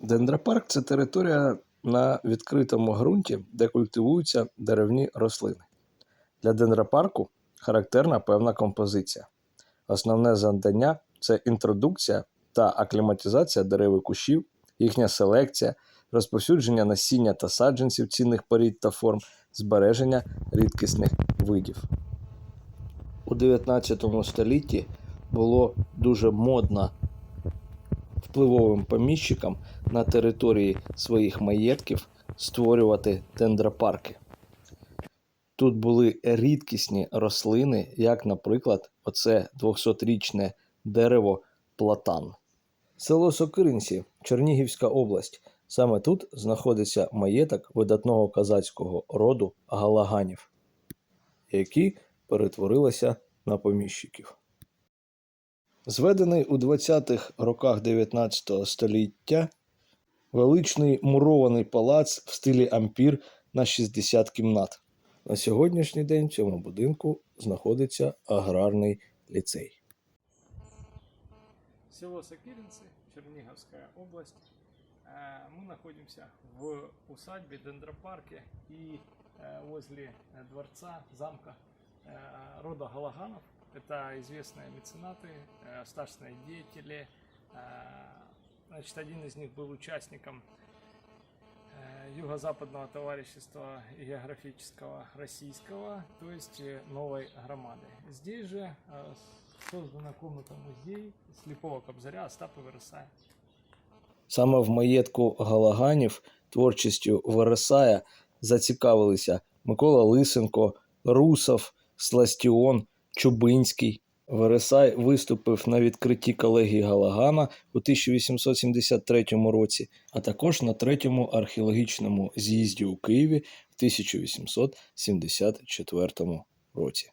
Дендропарк це територія на відкритому ґрунті, де культивуються деревні рослини. Для дендропарку характерна певна композиція. Основне завдання це інтродукція та акліматизація дерев і кущів, їхня селекція, розповсюдження насіння та саджанців цінних порід та форм, збереження рідкісних видів. У 19 столітті було дуже модно впливовим поміщикам на території своїх маєтків створювати дендропарки. Тут були рідкісні рослини, як, наприклад, оце 200-річне дерево платан. Село Сокиринці, Чернігівська область. Саме тут знаходиться маєток видатного козацького роду Галаганів, які перетворилися на поміщиків. Зведений у 20-х роках 19 століття величний мурований палац в стилі ампір на 60 кімнат. На сьогоднішній день в цьому будинку знаходиться аграрний ліцей. Село Сокиринцы, Черниговская область. Э, Мы находимся в усадьбе, дендропарке и э, возле э, дворца, замка э, рода Галаганов. Это известные меценаты, э, статусные деятели. Э, Значит, один из них был участником э, Юго-Западного товарищества географического российского, то есть э, новой громады. Здесь же э, создана комната-музей слепого кобзаря Остапа Вересая. Саме в маєтку Галаганів творчістю Вересая зацікавилися Микола Лисенко, Русов, Сластіон, Чубинський. Вересай виступив на відкритті колегії Галагана у 1873 році, а також на третьому археологічному з'їзді у Києві в 1874 році.